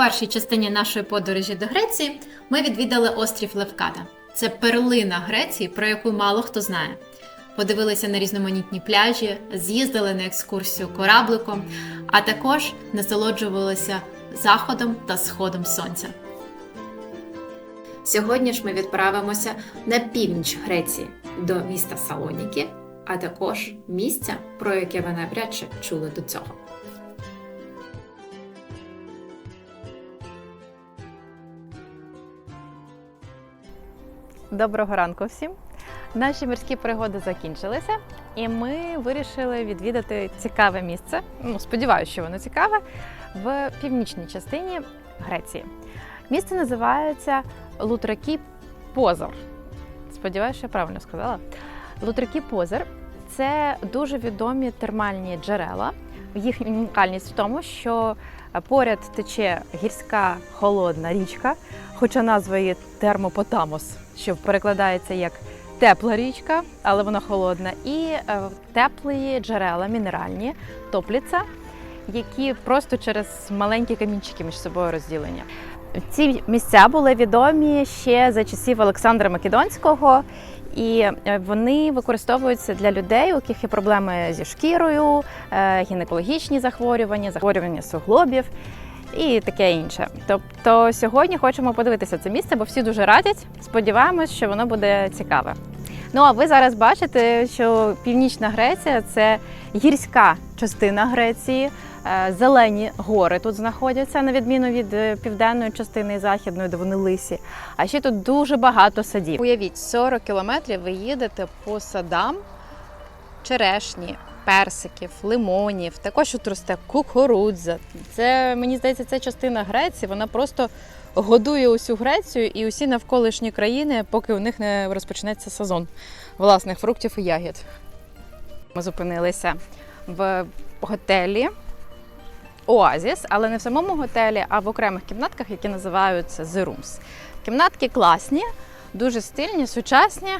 першій частині нашої подорожі до Греції ми відвідали острів Левкада. Це перлина Греції, про яку мало хто знає. Подивилися на різноманітні пляжі, з'їздили на екскурсію корабликом, а також насолоджувалися заходом та сходом сонця. Сьогодні ж ми відправимося на північ Греції до міста Салоніки, а також місця, про яке ви навряд чи чули до цього. Доброго ранку всім! Наші морські пригоди закінчилися, і ми вирішили відвідати цікаве місце. Ну, сподіваюся, що воно цікаве в північній частині Греції. Місце називається Лутракі Позор. Сподіваюся, що я правильно сказала. Лутракі Позор це дуже відомі термальні джерела. Їхня унікальність в тому, що поряд тече гірська холодна річка, хоча назва її Термопотамос, що перекладається як тепла річка, але вона холодна, і е, теплі джерела мінеральні, топліця, які просто через маленькі камінчики між собою розділені. Ці місця були відомі ще за часів Олександра Македонського, і е, вони використовуються для людей, у яких є проблеми зі шкірою, е, гінекологічні захворювання, захворювання суглобів і таке інше. Тобто сьогодні хочемо подивитися це місце, бо всі дуже радять. Сподіваємось, що воно буде цікаве. Ну а ви зараз бачите, що Північна Греція це гірська частина Греції. Е, Зелені гори тут знаходяться, на відміну від е, південної частини і західної, де вони лисі. А ще тут дуже багато садів. Уявіть, 40 кілометрів ви їдете по садам черешні, персиків, лимонів. Також тут росте кукурудза. Це мені здається, це частина Греції. Вона просто годує усю Грецію і усі навколишні країни, поки у них не розпочнеться сезон власних фруктів і ягід. Ми зупинилися в готелі Оазіс, але не в самому готелі, а в окремих кімнатках, які називаються The Rooms. Кімнатки класні, дуже стильні, сучасні.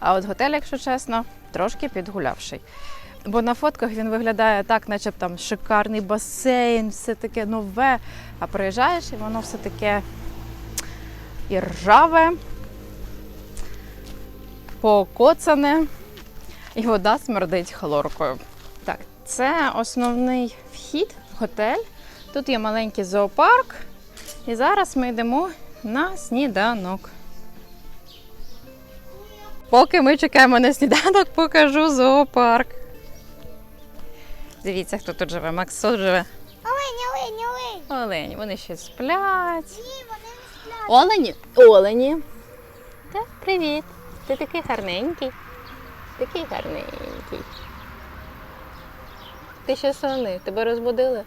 А от готель, якщо чесно, трошки підгулявший. Бо на фотках він виглядає так, наче там шикарний басейн, все таке нове. А приїжджаєш, і воно все таке і ржаве, покоцане, і вода смердить хлоркою. Так, це основний вхід готель. Тут є маленький зоопарк. І зараз ми йдемо на сніданок. Поки ми чекаємо на сніданок, покажу зоопарк. Дивіться, хто тут живе. Макс тут живе. Олень, олень, олень. Олені, вони ще сплять. Ні, вони не сплять. Олені? Олені. Так, привіт. Ти такий гарненький. Такий гарненький. Ти ще сонний, тебе розбудили?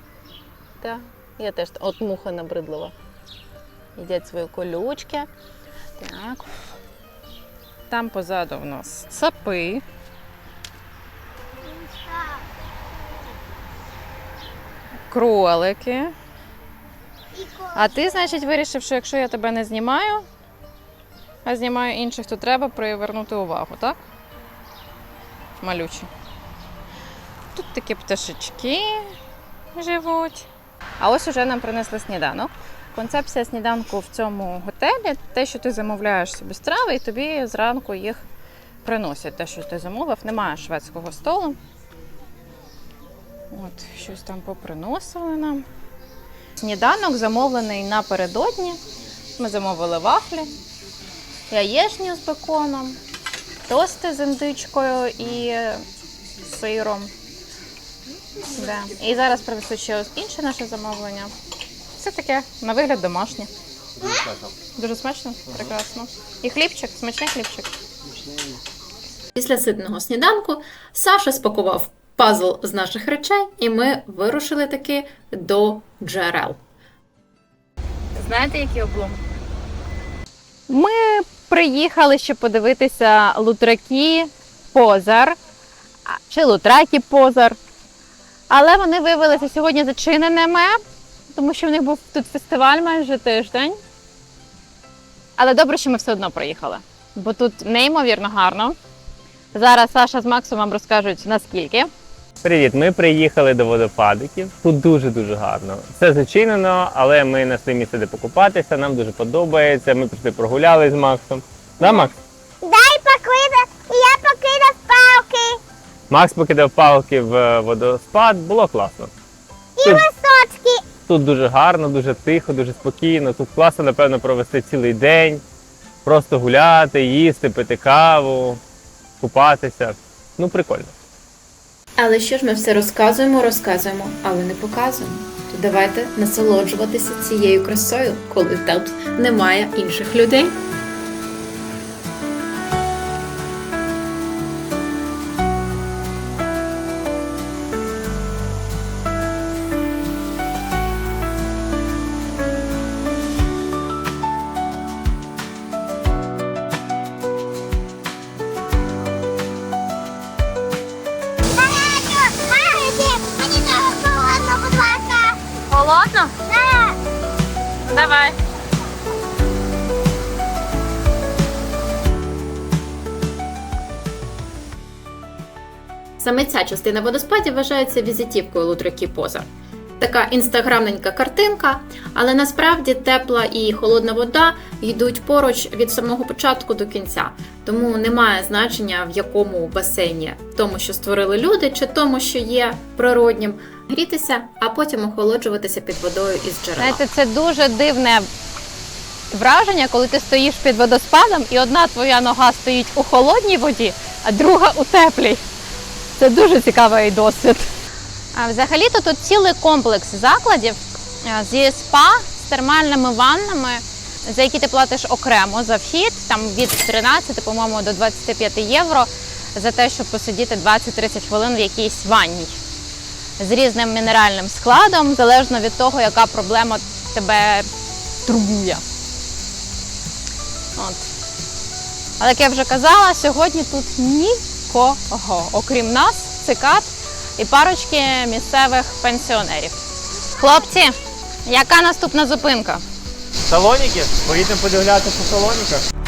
Так. Я теж от муха набридлива. Їдять свої колючки. Так. Там позаду в нас цапи. Кролики. А ти, значить, вирішив, що якщо я тебе не знімаю, а знімаю інших, то треба привернути увагу, так? Малючі. Тут такі пташечки живуть. А ось уже нам принесли сніданок. Концепція сніданку в цьому готелі те, що ти замовляєш собі страви, і тобі зранку їх приносять. Те, що ти замовив, немає шведського столу. От, щось там поприносили нам. Сніданок замовлений напередодні. Ми замовили вафлі, яєчню з беконом, тости з індичкою і сиром. Да. І зараз принесу ще ось інше наше замовлення. Все таке, на вигляд домашнє. Дуже смачно, прекрасно. І хлібчик, смачний хлібчик. Після ситного сніданку Саша спакував пазл з наших речей, і ми вирушили таки до джерел. Знаєте, який облом? Ми приїхали, щоб подивитися лутраки Позар чи лутраки Позар. Але вони виявилися сьогодні зачиненими, тому що в них був тут фестиваль майже тиждень. Але добре, що ми все одно приїхали, бо тут неймовірно гарно. Зараз Саша з Максом вам розкажуть наскільки. Привіт, ми приїхали до водопадиків. Тут дуже-дуже гарно. Все зачинено, але ми знайшли місце, де покупатися. Нам дуже подобається. Ми пішли прогуляли з Максом. Да, Макс? Дай покидав, я покидав палки Макс покидав палки в е, водоспад, було класно. і Тут, листочки. тут дуже гарно, дуже тихо, дуже спокійно. Тут класно, напевно, провести цілий день, просто гуляти, їсти, пити каву, купатися. Ну, прикольно. Але що ж ми все розказуємо, розказуємо, але не показуємо. То давайте насолоджуватися цією красою, коли тут немає інших людей. Саме ця частина водоспадів вважається візитівкою Лутракі Поза. Така інстаграмненька картинка, але насправді тепла і холодна вода йдуть поруч від самого початку до кінця, тому немає значення в якому басейні, тому що створили люди, чи тому, що є природнім, грітися, а потім охолоджуватися під водою із джерела. Знаєте, це дуже дивне враження, коли ти стоїш під водоспадом, і одна твоя нога стоїть у холодній воді, а друга у теплій. Це дуже цікавий досвід. Взагалі-то тут цілий комплекс закладів зі спа з термальними ваннами, за які ти платиш окремо за вхід, там від 13, по-моєму, до 25 євро за те, щоб посидіти 20-30 хвилин в якійсь ванній з різним мінеральним складом, залежно від того, яка проблема тебе турбує. От. Але як я вже казала, сьогодні тут нікого, окрім нас, цикад і парочки місцевих пенсіонерів. Хлопці, яка наступна зупинка? Салоніки? Поїдемо подивлятися по салоніках.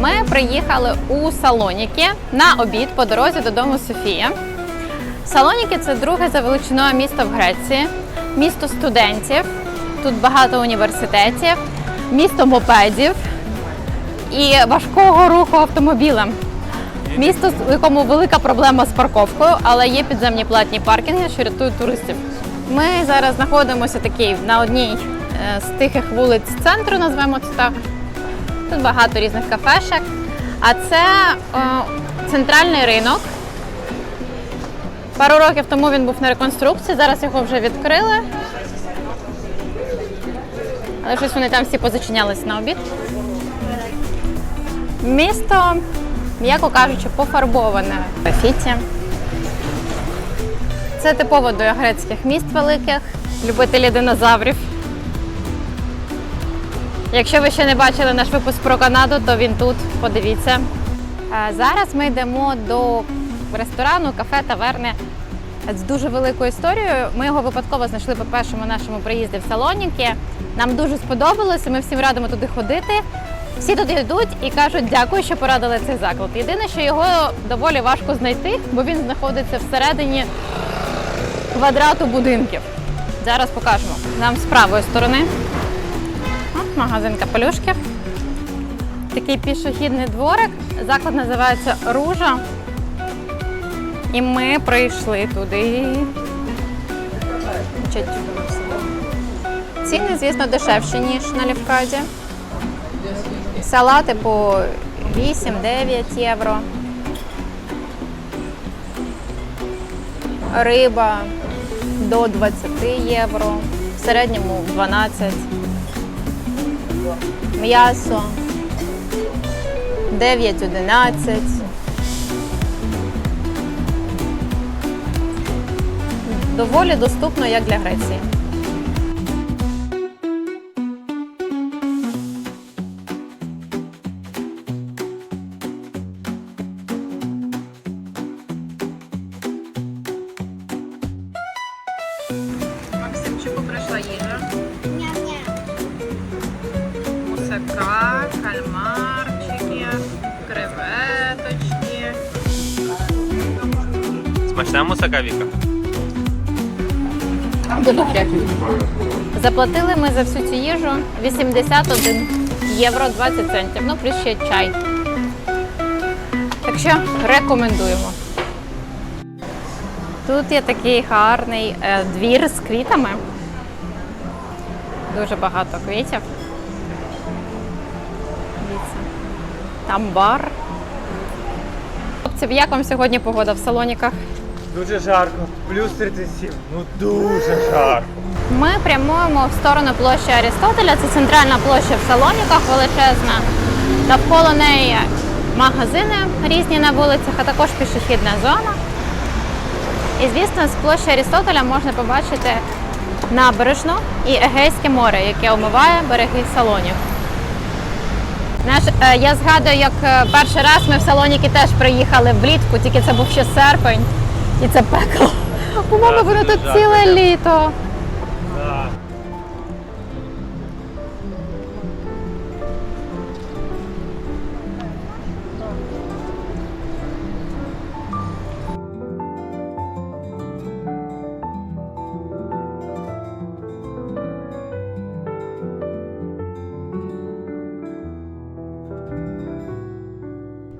Ми приїхали у Салоніки на обід по дорозі додому Софія. Салоніки це друге за величиною місто в Греції, місто студентів. Тут багато університетів, місто мопедів і важкого руху автомобілем. Місто, в якому велика проблема з парковкою, але є підземні платні паркінги, що рятують туристів. Ми зараз знаходимося такий на одній е, з тихих вулиць центру, назвемо це так. Тут багато різних кафешок. А це о, центральний ринок. Пару років тому він був на реконструкції, зараз його вже відкрили. Але щось вони там всі позачинялись на обід. Місто, м'яко кажучи, пофарбоване графіті. Це типово до грецьких міст великих, любителі динозаврів. Якщо ви ще не бачили наш випуск про Канаду, то він тут. Подивіться. Зараз ми йдемо до ресторану, кафе, таверни з дуже великою історією. Ми його випадково знайшли по першому нашому приїзді в Салоніки. Нам дуже сподобалося. Ми всім радимо туди ходити. Всі туди йдуть і кажуть дякую, що порадили цей заклад. Єдине, що його доволі важко знайти, бо він знаходиться всередині квадрату будинків. Зараз покажемо. Нам з правої сторони. Магазин капелюшків. Такий пішохідний дворик. Заклад називається Ружа. І ми прийшли туди. Ціни, звісно, дешевші, ніж на Лівкаді. Салати по 8-9 євро. Риба до 20 євро, в середньому 12. М'ясо 9-11. Доволі доступно, як для Греції. Смачна мусака? Заплатили ми за всю цю їжу 81 євро 20 центів. Ну, плюс ще чай. Так що рекомендуємо. Тут є такий гарний е, двір з квітами. Дуже багато квітів. Там бар. Хлопці, як вам сьогодні погода в Салоніках? Дуже жарко, плюс 37. Ну дуже жарко. Ми прямуємо в сторону площі Арістотеля. Це центральна площа в Салоніках, величезна. Навколо неї магазини різні на вулицях, а також пішохідна зона. І звісно, з площі Арістотеля можна побачити набережну і Егейське море, яке омиває береги Салонів. Знаєш, е, я згадую, як е, перший раз ми в Салоніки теж приїхали влітку, тільки це був ще серпень, і це пекло. По-моєму, воно тут ціле літо.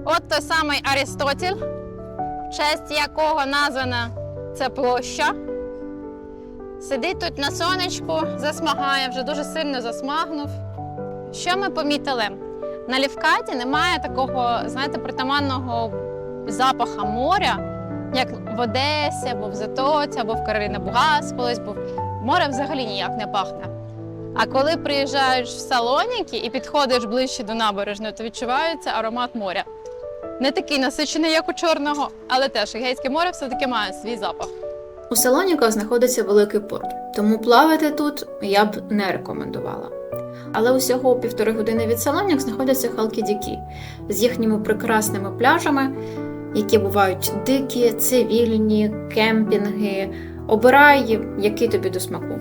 От той самий Арістотель, честь якого названа ця площа. Сидить тут на сонечку, засмагає, вже дуже сильно засмагнув. Що ми помітили? На Лівкаті немає такого, знаєте, притаманного запаха моря, як в Одесі, або в Затоці, або в Кароліна Бугас колись був. Море взагалі ніяк не пахне. А коли приїжджаєш в Салоніки і підходиш ближче до набережної, то відчувається аромат моря. Не такий насичений, як у чорного, але теж Егейське море все-таки має свій запах. У Салоніках знаходиться великий порт, тому плавати тут я б не рекомендувала. Але усього півтори години від Салонік знаходяться Халкідіки з їхніми прекрасними пляжами, які бувають дикі, цивільні, кемпінги. Обирай, який тобі до смаку.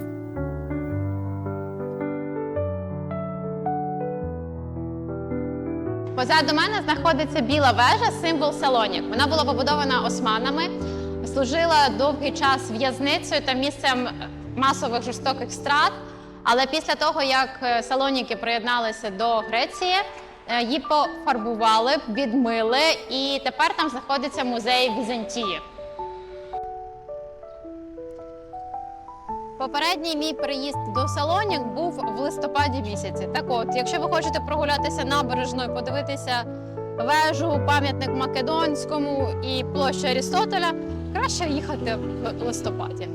Позаду мене знаходиться біла вежа, символ Салонік. Вона була побудована османами, служила довгий час в'язницею та місцем масових жорстоких страт. Але після того, як е, Салоніки приєдналися до Греції, е, її пофарбували, відмили, і тепер там знаходиться музей Візантії. Попередній мій приїзд до Салонік був в листопаді місяці. Так от, якщо ви хочете прогулятися набережною, подивитися вежу, пам'ятник Македонському і площу Арістотеля, краще їхати в листопаді.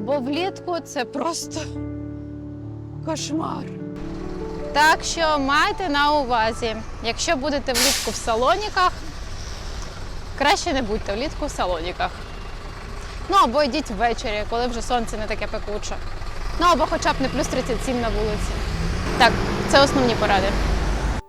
Бо влітку це просто кошмар. Так що майте на увазі, якщо будете влітку в Салоніках, краще не будьте влітку в Салоніках. Ну або йдіть ввечері, коли вже сонце не таке пекуче. Ну або хоча б не плюс 37 на вулиці. Так, це основні поради.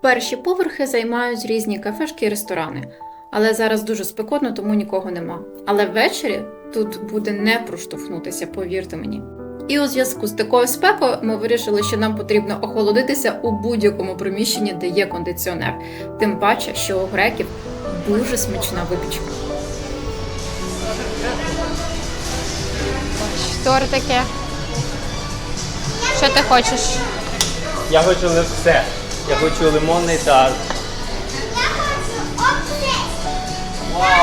Перші поверхи займають різні кафешки і ресторани. Але зараз дуже спекотно, тому нікого нема. Але ввечері тут буде не проштовхнутися, повірте мені. І у зв'язку з такою спекою ми вирішили, що нам потрібно охолодитися у будь-якому приміщенні, де є кондиціонер. Тим паче, що у греків дуже смачна випічка. Тортики. Що ти хочеш? Я хочу лише все. Я хочу лимонний тарт.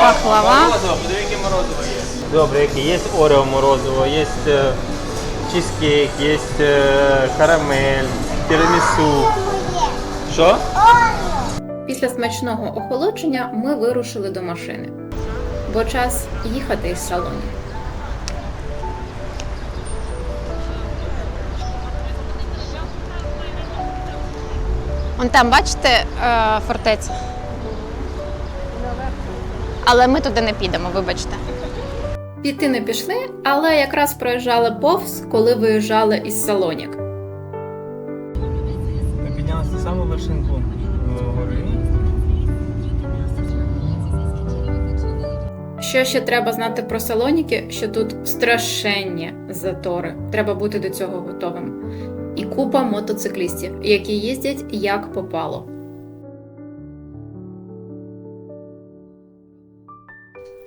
Пахлава. Морозиво, подиви, яке морозиво є. Добре, яке є орео морозиво, є е, чизкейк, є е, карамель, тірамісу. Що? Після смачного охолодження ми вирушили до машини, бо час їхати із салону. Вон там, бачите, е, фортеця. Але ми туди не підемо, вибачте. Піти не пішли, але якраз проїжджали повз, коли виїжджали із Салонік. Ми піднялися на саму вершинку е, гори. Що ще треба знати про Салоніки, що тут страшенні затори. Треба бути до цього готовим. І купа мотоциклістів, які їздять як попало.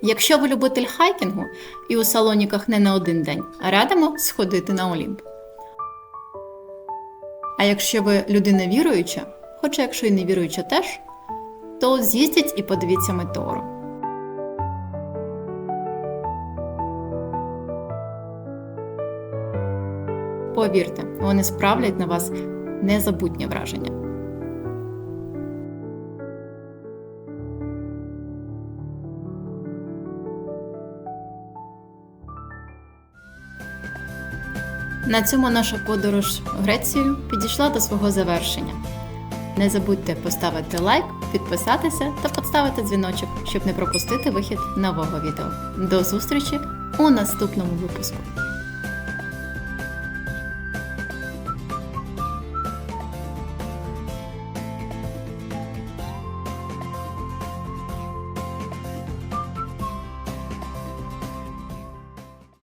Якщо ви любитель хайкінгу і у салоніках не на один день, радимо сходити на Олімп. А якщо ви людина віруюча, хоча якщо і не віруюча теж, то з'їздіть і подивіться метеору. Повірте, вони справлять на вас незабутнє враження. На цьому наша подорож в Грецію підійшла до свого завершення. Не забудьте поставити лайк, підписатися та поставити дзвіночок, щоб не пропустити вихід нового відео. До зустрічі у наступному випуску!